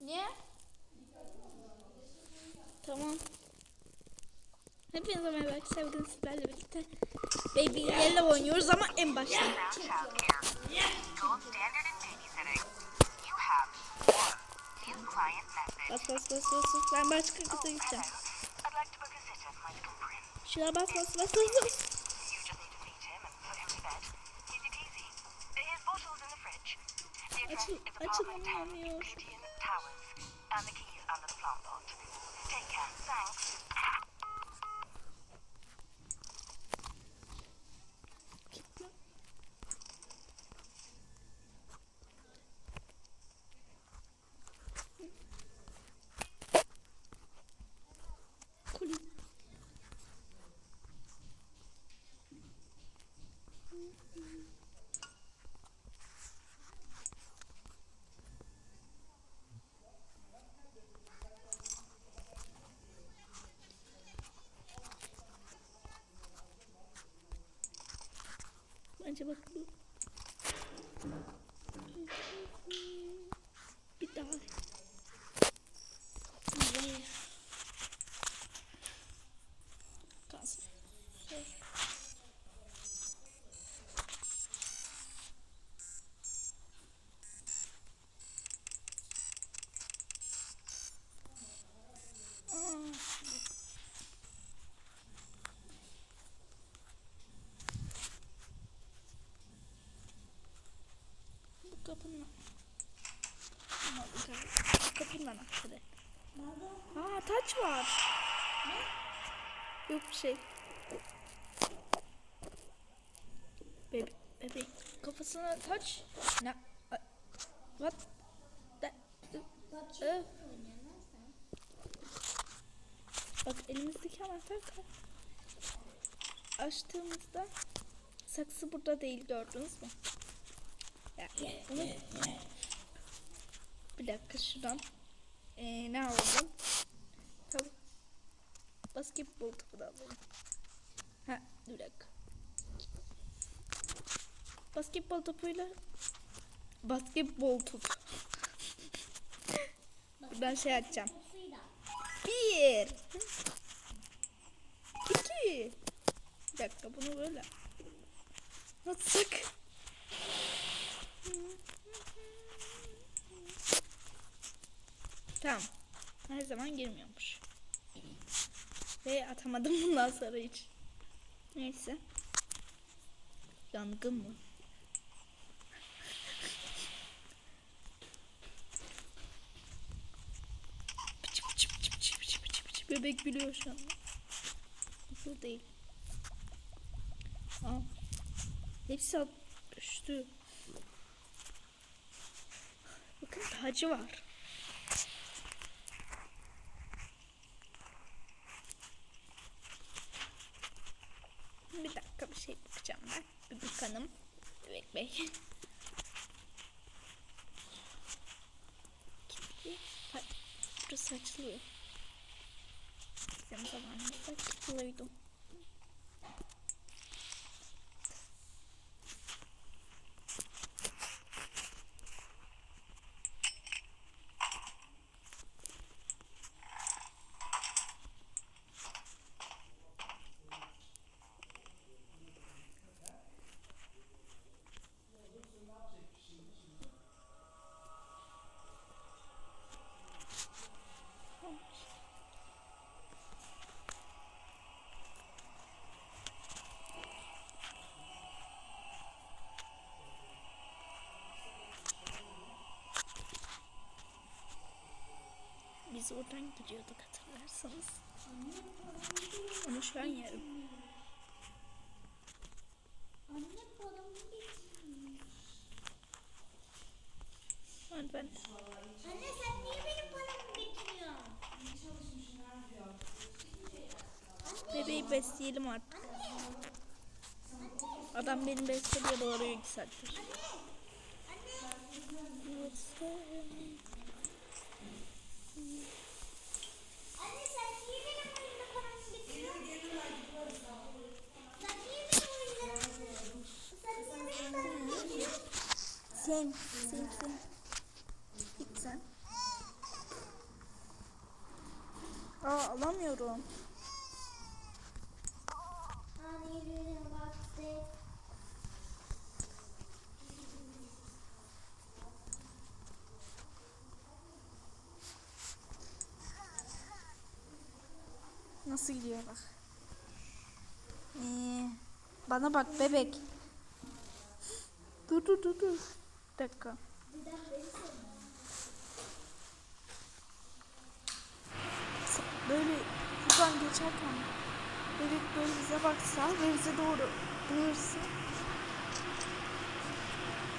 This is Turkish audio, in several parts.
Niye? Tamam. Hepinize merhaba arkadaşlar. Bugün sizlerle birlikte Baby Yellow oynuyoruz ama en başta. Bas bas bas bas bas. Ben başka kıta gideceğim. I'd like to book a sitter for my Bence bakalım. Bir daha. Buraya. Kalsın. Şey. Aa, Bu kapının Ama bu kapı- bu kapının anahtarı. Aa taç var. Yok bir şey. Bebe bebek kafasına taç. Ne? What? That, Ö- Bak elimizdeki anahtar açtığımızda saksı burada değil gördünüz mü? Bir dakika şuradan. Ee, ne alalım? Tabii. Basketbol topu da alalım. Ha, bir dakika. Basketbol topuyla basketbol topu. Buradan şey açacağım. Bir. İki. Bir dakika bunu böyle. Atsak. Tamam. Her zaman girmiyormuş. Ve atamadım bundan sonra hiç. Neyse. Yangın mı? Pıçı pıçı pıçı pıçı pıçı pıçı pıçı. Bebek gülüyor şu anda. Nasıl değil. Aa. Hepsi düştü. Bakın tacı var. Bir dakika bir şey bakacağım ben. Bebek hanım. Bebek bey. Burası açılıyor. Bizim zamanımızda kilitliydi. Biz oradan gidiyorduk hatırlarsanız. Ama şu an yarım. Anne ben Anne sen niye benim paramı getiriyorsun? bebeği besleyelim artık. Adam benim beslediğe bağırıyor iki saattir. Anne Sen, sen, sen. Git sen. Aa alamıyorum. Nasıl gidiyor bak. Ee, bana bak bebek. Dur dur dur dur. Dakika. Böyle buradan geçerken bebek böyle bize baksa ve bize doğru dönürse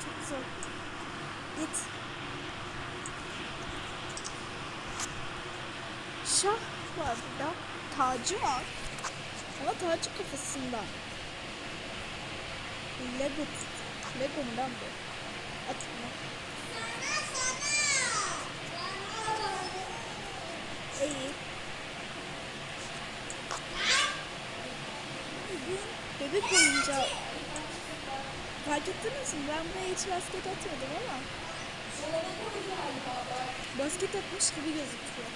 çok güzel. Git. Şah var burada. Tacı var. Ama tacı kafasında. Lego. Lego mu lan bu? At bunu. İyi. Bugün bebek oyuncağı. Fark ettiniz mi? Ben buraya hiç basket atmadım ama. Basket atmış gibi gözüküyor.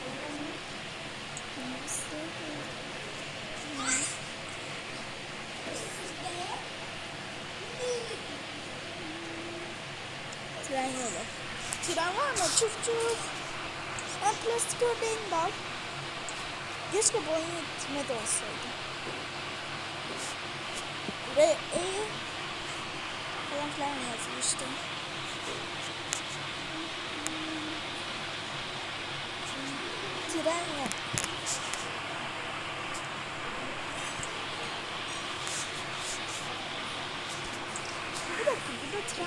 Tren yolu. Tren var mı? Çuf çuf. Ben plastik ördeğini de al. Keşke itme de olsaydı. Buraya E falan filan yazmıştım. Tren yok. Bir dakika burada tren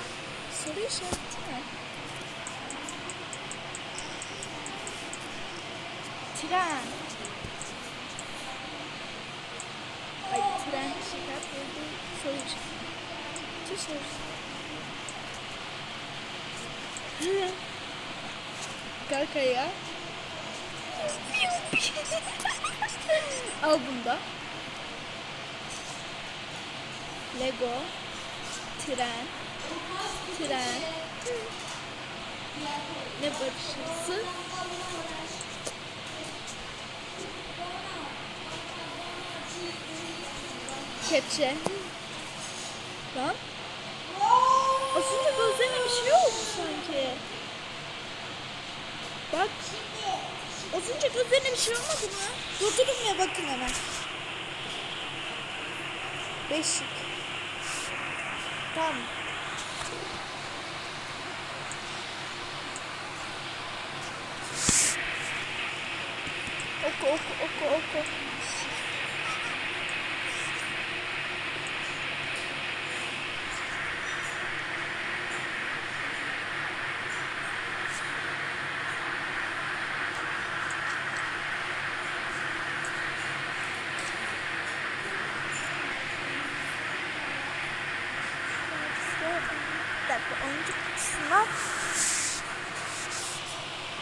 soru işareti ne? Tren. Tren şeker burada soru işareti. Tüh soru işareti. Kalk. Al bunda. Lego. Tren. Tren. Ne barışırsı? Kepçe. Lan. Az önce gözlerine bir şey oldu sanki. Bak. Az önce gözlerine bir şey olmadı mı? Durdurun ya bakın hemen. Beşik. Tamam. Oku oku oku oku. Dakika oyuncu kutusuna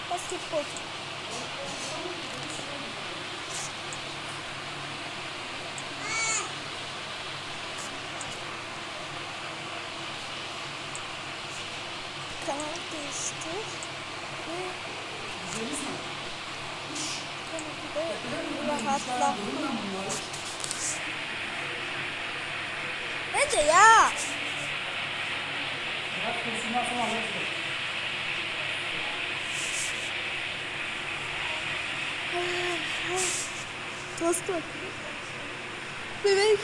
basketbol. Kanal değiştir ve Tabii ki de rahatla. Nece ya? Tost bak. Bebek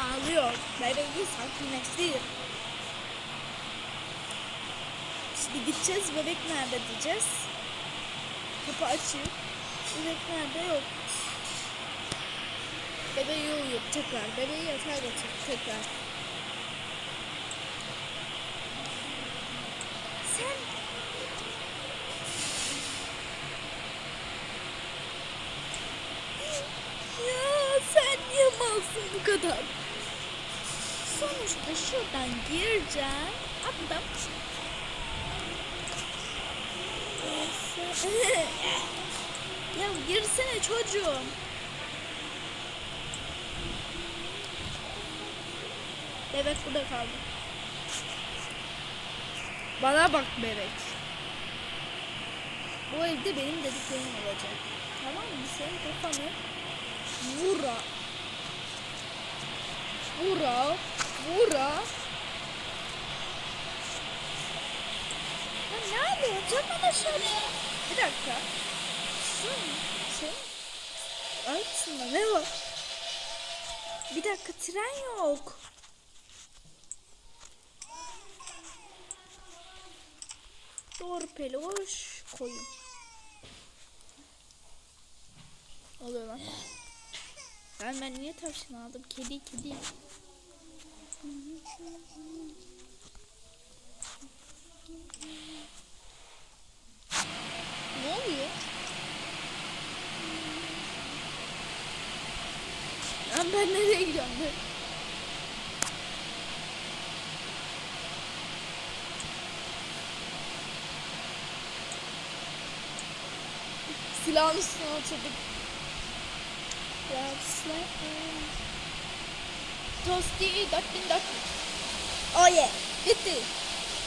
ağlıyor. Bebeği sakinleştir. Şimdi gideceğiz. Bebek nerede diyeceğiz. Kapı açık. Bebek nerede yok. Bebeği uyuyor tekrar. Bebeği yatağa götür tekrar. Sen Ya sen niye malsın bu kadar? Sonuçta şuradan gireceğim. Attım. Ya girsene çocuğum. Bebek burada kaldı. Bana bak bebek. Bu evde benim dediklerim olacak. Tamam mı? Senin kafanı vura. Vura. Vura. Ya ne yapıyorsun? Arkadaşlar. Bir dakika. Sen, sen altında ne var? Bir dakika tren yok. Doğru peluş koyun. Oluyor lan. Ben ben niye tavşan aldım? Kedi kedi. Ne oluyor? Lan ben nereye gidiyorum? Ben? Silahın üstüne oturduk. That's like Tosti 4000 4000. Oh yeah. Bitti.